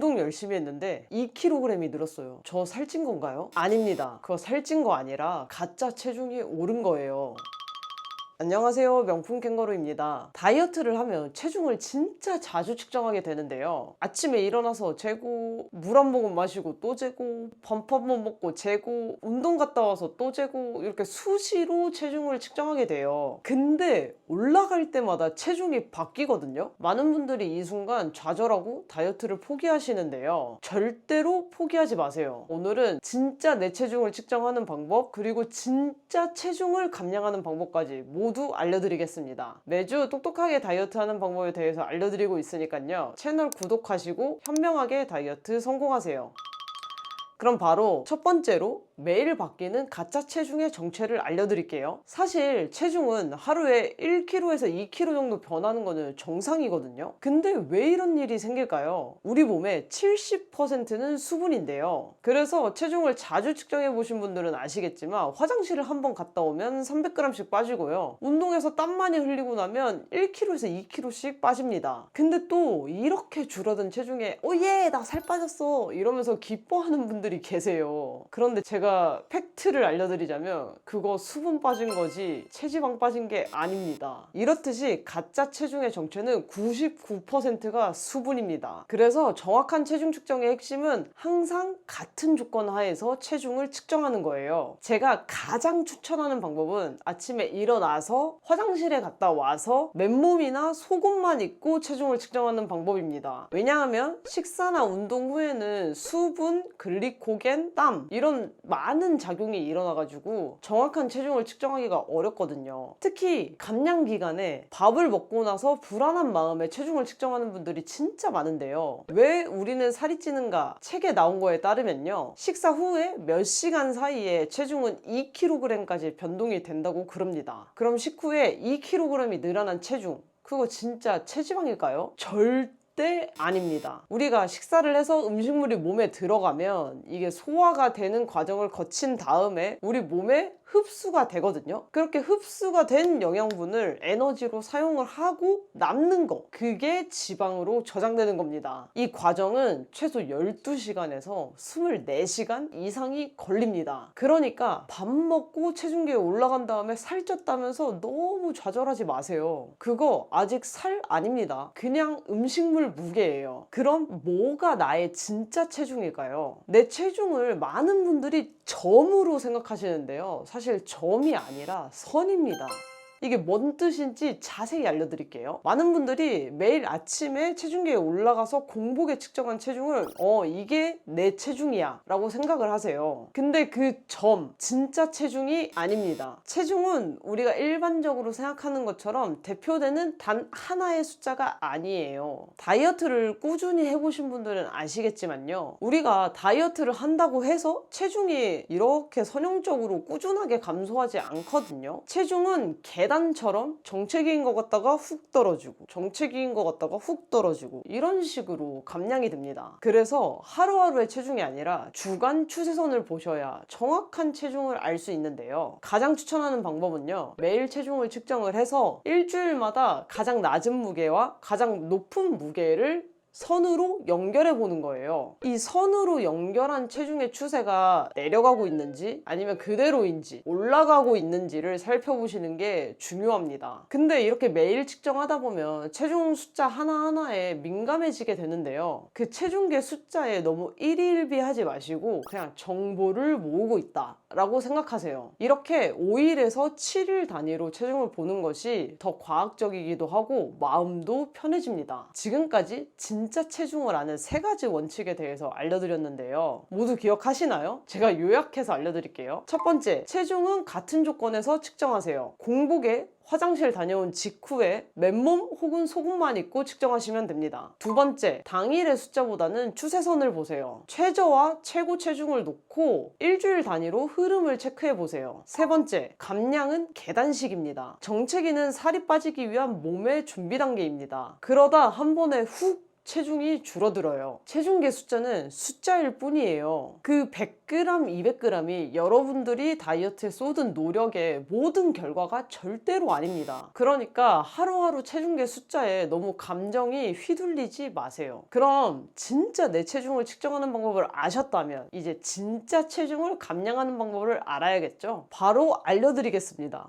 운동 열심히 했는데 2kg이 늘었어요. 저 살찐 건가요? 아닙니다. 그거 살찐 거 아니라 가짜 체중이 오른 거예요. 안녕하세요. 명품 캥거루입니다. 다이어트를 하면 체중을 진짜 자주 측정하게 되는데요. 아침에 일어나서 재고, 물 한 모금 마시고 또 재고, 밥 한 번 먹고 재고, 운동 갔다 와서 또 재고, 이렇게 수시로 체중을 측정하게 돼요. 근데 올라갈 때마다 체중이 바뀌거든요. 많은 분들이 이 순간 좌절하고 다이어트를 포기하시는데요. 절대로 포기하지 마세요. 오늘은 진짜 내 체중을 측정하는 방법, 그리고 진짜 체중을 감량하는 방법까지 모두 알려드리겠습니다. 매주 똑똑하게 다이어트 하는 방법에 대해서 알려드리고 있으니까요. 채널 구독하시고 현명하게 다이어트 성공하세요. 그럼 바로 첫 번째로 매일 바뀌는 가짜 체중의 정체를 알려드릴게요. 사실 체중은 하루에 1kg에서 2kg 정도 변하는 거는 정상이거든요. 근데 왜 이런 일이 생길까요? 우리 몸의 70%는 수분인데요. 그래서 체중을 자주 측정해 보신 분들은 아시겠지만 화장실을 한 번 갔다 오면 300g씩 빠지고요. 운동해서 땀 많이 흘리고 나면 1kg에서 2kg씩 빠집니다. 근데 또 이렇게 줄어든 체중에 오예 나 살 빠졌어 이러면서 기뻐하는 분들이 계세요. 그런데 제가 팩트를 알려드리자면 그거 수분 빠진 거지 체지방 빠진 게 아닙니다. 이렇듯이 가짜 체중의 정체는 99%가 수분입니다. 그래서 정확한 체중 측정의 핵심은 항상 같은 조건 하에서 체중을 측정하는 거예요. 제가 가장 추천하는 방법은 아침에 일어나서 화장실에 갔다 와서 맨몸이나 속옷만 입고 체중을 측정하는 방법입니다. 왜냐하면 식사나 운동 후에는 수분, 글리 코겐, 땀 이런 많은 작용이 일어나가지고 정확한 체중을 측정하기가 어렵거든요. 특히 감량 기간에 밥을 먹고 나서 불안한 마음에 체중을 측정하는 분들이 진짜 많은데요. 왜 우리는 살이 찌는가? 책에 나온 거에 따르면요. 식사 후에 몇 시간 사이에 체중은 2kg까지 변동이 된다고 그럽니다. 그럼 식후에 2kg이 늘어난 체중, 그거 진짜 체지방일까요? 절대 절대 아닙니다. 우리가 식사를 해서 음식물이 몸에 들어가면 이게 소화가 되는 과정을 거친 다음에 우리 몸에 흡수가 되거든요. 그렇게 흡수가 된 영양분을 에너지로 사용을 하고 남는 거, 그게 지방으로 저장되는 겁니다. 이 과정은 최소 12시간에서 24시간 이상이 걸립니다. 그러니까 밥 먹고 체중계에 올라간 다음에 살쪘다면서 너무 좌절하지 마세요. 그거 아직 살 아닙니다. 그냥 음식물 무게예요. 그럼 뭐가 나의 진짜 체중일까요? 내 체중을 많은 분들이 점으로 생각하시는데요. 사실 점이 아니라 선입니다. 이게 뭔 뜻인지 자세히 알려드릴게요. 많은 분들이 매일 아침에 체중계에 올라가서 공복에 측정한 체중을 어 이게 내 체중이야 라고 생각을 하세요. 근데 그 점 진짜 체중이 아닙니다. 체중은 우리가 일반적으로 생각하는 것처럼 대표되는 단 하나의 숫자가 아니에요. 다이어트를 꾸준히 해보신 분들은 아시겠지만요. 우리가 다이어트를 한다고 해서 체중이 이렇게 선형적으로 꾸준하게 감소하지 않거든요. 체중은 개 계단처럼 정체기인 것 같다가 훅 떨어지고 정체기인 것 같다가 훅 떨어지고 이런 식으로 감량이 됩니다. 그래서 하루하루의 체중이 아니라 주간 추세선을 보셔야 정확한 체중을 알 수 있는데요. 가장 추천하는 방법은요. 매일 체중을 측정을 해서 일주일마다 가장 낮은 무게와 가장 높은 무게를 선으로 연결해 보는 거예요. 이 선으로 연결한 체중의 추세가 내려가고 있는지 아니면 그대로인지 올라가고 있는지를 살펴보시는 게 중요합니다. 근데 이렇게 매일 측정하다 보면 체중 숫자 하나하나에 민감해지게 되는데요. 그 체중계 숫자에 너무 일일비하지 마시고 그냥 정보를 모으고 있다. 라고 생각하세요. 이렇게 5일에서 7일 단위로 체중을 보는 것이 더 과학적이기도 하고 마음도 편해집니다. 지금까지 진짜 체중을 아는 세 가지 원칙에 대해서 알려드렸는데요. 모두 기억하시나요? 제가 요약해서 알려드릴게요. 첫 번째, 체중은 같은 조건에서 측정하세요. 공복에 화장실 다녀온 직후에 맨몸 혹은 속옷만 입고 측정하시면 됩니다. 두 번째, 당일의 숫자보다는 추세선을 보세요. 최저와 최고 체중을 놓고 일주일 단위로 흐름을 체크해 보세요. 세 번째, 감량은 계단식입니다. 정체기는 살이 빠지기 위한 몸의 준비 단계입니다. 그러다 한 번에 훅 체중이 줄어들어요. 체중계 숫자는 숫자일 뿐이에요. 그 100g, 200g이 여러분들이 다이어트에 쏟은 노력의 모든 결과가 절대로 아닙니다. 그러니까 하루하루 체중계 숫자에 너무 감정이 휘둘리지 마세요. 그럼 진짜 내 체중을 측정하는 방법을 아셨다면 이제 진짜 체중을 감량하는 방법을 알아야겠죠? 바로 알려드리겠습니다.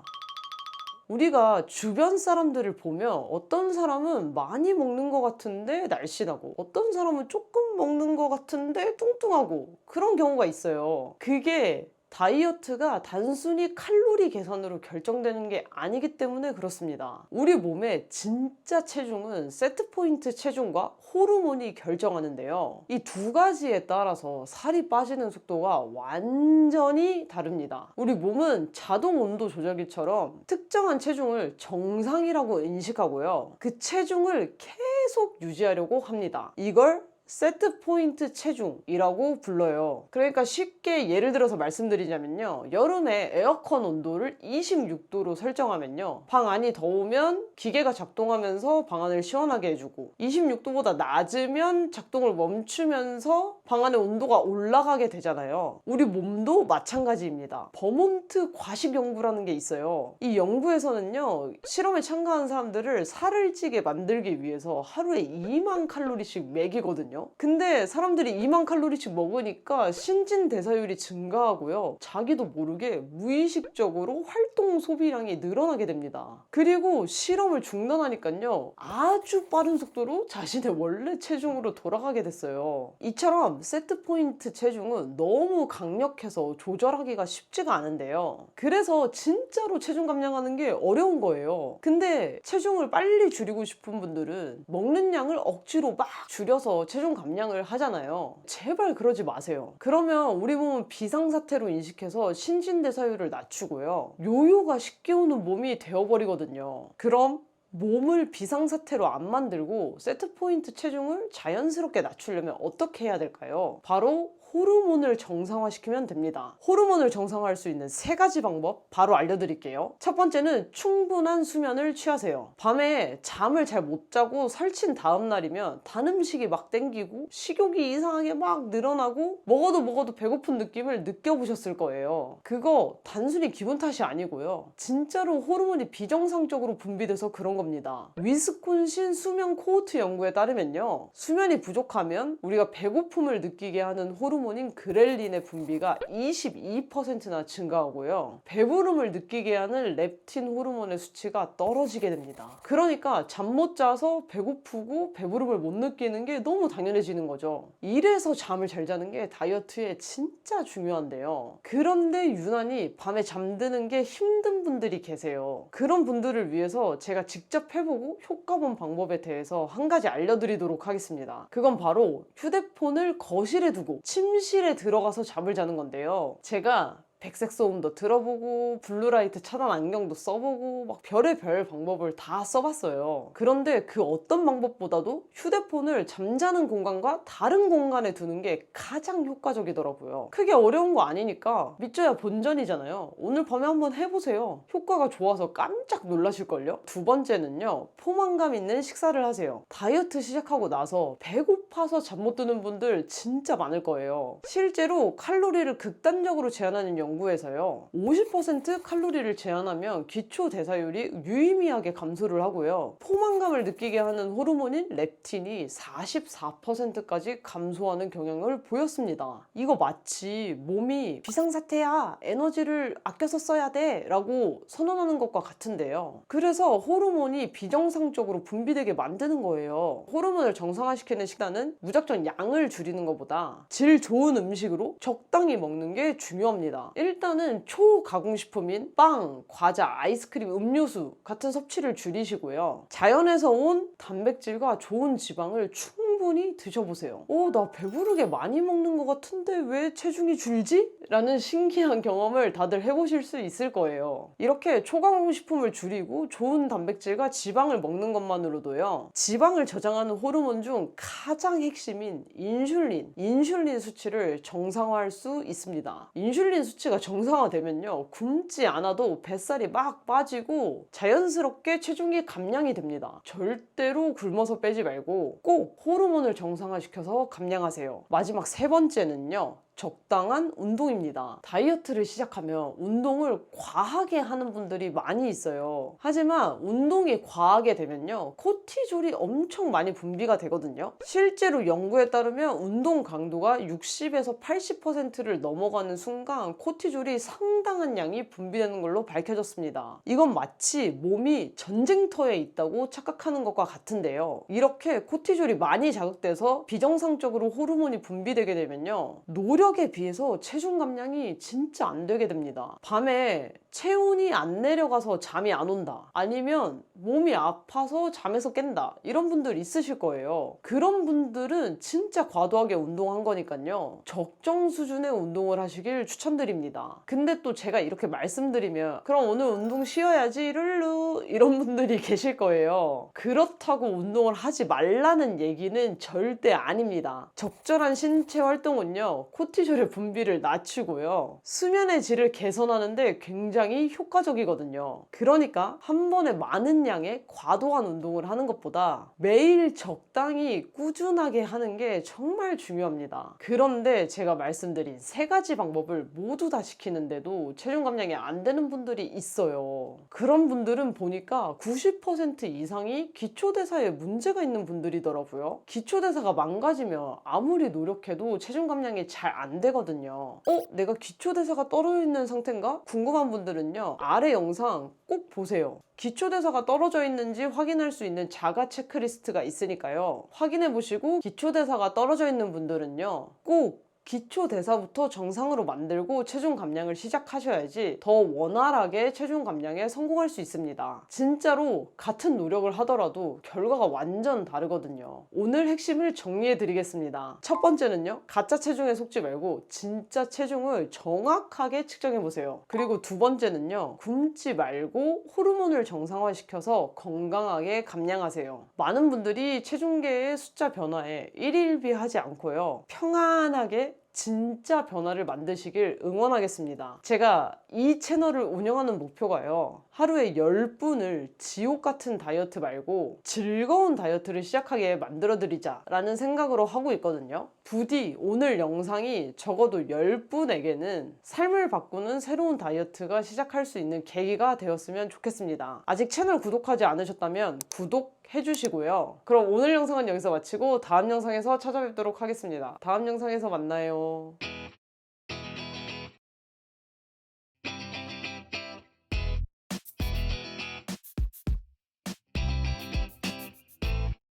우리가 주변 사람들을 보면 어떤 사람은 많이 먹는 것 같은데 날씬하고 어떤 사람은 조금 먹는 것 같은데 뚱뚱하고 그런 경우가 있어요. 그게 다이어트가 단순히 칼로리 계산으로 결정되는 게 아니기 때문에 그렇습니다. 우리 몸의 진짜 체중은 세트 포인트 체중과 호르몬이 결정하는데요. 이 두 가지에 따라서 살이 빠지는 속도가 완전히 다릅니다. 우리 몸은 자동 온도 조절기처럼 특정한 체중을 정상이라고 인식하고요. 그 체중을 계속 유지하려고 합니다. 이걸 세트 포인트 체중이라고 불러요. 그러니까 쉽게 예를 들어서 말씀드리자면요. 여름에 에어컨 온도를 26도로 설정하면요. 방 안이 더우면 기계가 작동하면서 방 안을 시원하게 해주고 26도보다 낮으면 작동을 멈추면서 방 안의 온도가 올라가게 되잖아요. 우리 몸도 마찬가지입니다. 버몬트 과식 연구라는 게 있어요. 이 연구에서는요. 실험에 참가한 사람들을 살을 찌게 만들기 위해서 하루에 2만 칼로리씩 먹이거든요. 근데 사람들이 2만 칼로리씩 먹으니까 신진 대사율이 증가하고요. 자기도 모르게 무의식적으로 활동 소비량이 늘어나게 됩니다. 그리고 실험을 중단하니까요. 아주 빠른 속도로 자신의 원래 체중으로 돌아가게 됐어요. 이처럼 세트 포인트 체중은 너무 강력해서 조절하기가 쉽지가 않은데요. 그래서 진짜로 체중 감량하는 게 어려운 거예요. 근데 체중을 빨리 줄이고 싶은 분들은 먹는 양을 억지로 막 줄여서 체중 감량을 하잖아요. 제발 그러지 마세요. 그러면 우리 몸은 비상사태로 인식해서 신진대사율을 낮추고요. 요요가 쉽게 오는 몸이 되어버리거든요. 그럼 몸을 비상사태로 안 만들고 세트 포인트 체중을 자연스럽게 낮추려면 어떻게 해야 될까요? 바로 호르몬을 정상화시키면 됩니다. 호르몬을 정상화할 수 있는 세 가지 방법 바로 알려드릴게요. 첫 번째는 충분한 수면을 취하세요. 밤에 잠을 잘 못 자고 설친 다음 날이면 단 음식이 막 땡기고 식욕이 이상하게 막 늘어나고 먹어도 먹어도 배고픈 느낌을 느껴보셨을 거예요. 그거 단순히 기분 탓이 아니고요. 진짜로 호르몬이 비정상적으로 분비돼서 그런 겁니다. 위스콘신 수면 코호트 연구에 따르면요. 수면이 부족하면 우리가 배고픔을 느끼게 하는 호르몬 호르몬인 그렐린의 분비가 22%나 증가하고요. 배부름을 느끼게 하는 렙틴 호르몬의 수치가 떨어지게 됩니다. 그러니까 잠 못 자서 배고프고 배부름을 못 느끼는 게 너무 당연해지는 거죠. 이래서 잠을 잘 자는 게 다이어트에 진짜 중요한데요. 그런데 유난히 밤에 잠드는 게 힘든 분들이 계세요. 그런 분들을 위해서 제가 직접 해보고 효과 본 방법에 대해서 한 가지 알려드리도록 하겠습니다. 그건 바로 휴대폰을 거실에 두고 침 실에 들어가서 잠을 자는 건데요. 제가 백색 소음도 들어보고 블루라이트 차단 안경도 써보고 막 별의 별 방법을 다 써봤어요. 그런데 그 어떤 방법보다도 휴대폰을 잠자는 공간과 다른 공간에 두는 게 가장 효과적이더라고요. 크게 어려운 거 아니니까 믿져야 본전이잖아요. 오늘 밤에 한번 해보세요. 효과가 좋아서 깜짝 놀라실걸요? 두 번째는요. 포만감 있는 식사를 하세요. 다이어트 시작하고 나서 배고파서 잠 못 드는 분들 진짜 많을 거예요. 실제로 칼로리를 극단적으로 제한하는 연구 연구에서요. 50% 칼로리를 제한하면 기초 대사율이 유의미하게 감소를 하고요. 포만감을 느끼게 하는 호르몬인 렙틴이 44%까지 감소하는 경향을 보였습니다. 이거 마치 몸이 비상사태야 에너지를 아껴서 써야 돼 라고 선언하는 것과 같은데요. 그래서 호르몬이 비정상적으로 분비되게 만드는 거예요. 호르몬을 정상화시키는 식단은 무작정 양을 줄이는 것보다 질 좋은 음식으로 적당히 먹는 게 중요합니다. 일단은 초가공식품인 빵, 과자, 아이스크림, 음료수 같은 섭취를 줄이시고요. 자연에서 온 단백질과 좋은 지방을 충분히 충분히 드셔보세요. 오, 나 배부르게 많이 먹는 것 같은데 왜 체중이 줄지? 라는 신기한 경험을 다들 해보실 수 있을 거예요. 이렇게 초강식품을 줄이고 좋은 단백질과 지방을 먹는 것만으로도요. 지방을 저장하는 호르몬 중 가장 핵심인 인슐린, 인슐린 수치를 정상화할 수 있습니다. 인슐린 수치가 정상화되면요. 굶지 않아도 뱃살이 막 빠지고 자연스럽게 체중이 감량이 됩니다. 절대로 굶어서 빼지 말고 꼭 호르몬 을 정상화시켜서 감량하세요. 마지막 세 번째는요. 적당한 운동입니다. 다이어트를 시작하면 운동을 과하게 하는 분들이 많이 있어요. 하지만 운동이 과하게 되면요. 코티졸이 엄청 많이 분비가 되거든요. 실제로 연구에 따르면 운동 강도가 60에서 80%를 넘어가는 순간 코티졸이 상당한 양이 분비되는 걸로 밝혀졌습니다. 이건 마치 몸이 전쟁터에 있다고 착각하는 것과 같은데요. 이렇게 코티졸이 많이 자극돼서 비정상적으로 호르몬이 분비되게 되면요. 노력 에 비해서 체중 감량이 진짜 안 되게 됩니다. 밤에 체온이 안 내려가서 잠이 안 온다. 아니면 몸이 아파서 잠에서 깬다. 이런 분들 있으실 거예요. 그런 분들은 진짜 과도하게 운동한 거니까요. 적정 수준의 운동을 하시길 추천드립니다. 근데 또 제가 이렇게 말씀드리면 그럼 오늘 운동 쉬어야지 룰루 이런 분들이 계실 거예요. 그렇다고 운동을 하지 말라는 얘기는 절대 아닙니다. 적절한 신체 활동은요. 코티졸의 분비를 낮추고요. 수면의 질을 개선하는데 굉장히 효과적이거든요. 그러니까 한 번에 많은 양의 과도한 운동을 하는 것보다 매일 적당히 꾸준하게 하는 게 정말 중요합니다. 그런데 제가 말씀드린 세 가지 방법을 모두 다 시키는데도 체중 감량이 안 되는 분들이 있어요. 그런 분들은 보니까 90% 이상이 기초대사에 문제가 있는 분들이더라고요. 기초대사가 망가지면 아무리 노력해도 체중 감량이 잘 안 되거든요. 어? 내가 기초대사가 떨어져 있는 상태인가? 궁금한 분들은요. 아래 영상 꼭 보세요. 기초대사가 떨어져 있는지 확인할 수 있는 자가 체크리스트가 있으니까요. 확인해 보시고 기초대사가 떨어져 있는 분들은요. 꼭 기초 대사부터 정상으로 만들고 체중 감량을 시작하셔야지 더 원활하게 체중 감량에 성공할 수 있습니다. 진짜로 같은 노력을 하더라도 결과가 완전 다르거든요. 오늘 핵심을 정리해 드리겠습니다. 첫 번째는요. 가짜 체중에 속지 말고 진짜 체중을 정확하게 측정해 보세요. 그리고 두 번째는요. 굶지 말고 호르몬을 정상화시켜서 건강하게 감량하세요. 많은 분들이 체중계의 숫자 변화에 일일비하지 않고요. 평안하게 진짜 변화를 만드시길 응원하겠습니다. 제가 이 채널을 운영하는 목표가요. 하루에 10분을 지옥 같은 다이어트 말고 즐거운 다이어트를 시작하게 만들어 드리자 라는 생각으로 하고 있거든요. 부디 오늘 영상이 적어도 10분에게는 삶을 바꾸는 새로운 다이어트가 시작할 수 있는 계기가 되었으면 좋겠습니다. 아직 채널 구독하지 않으셨다면 구독 해주시고요. 그럼 오늘 영상은 여기서 마치고 다음 영상에서 찾아뵙도록 하겠습니다. 다음 영상에서 만나요.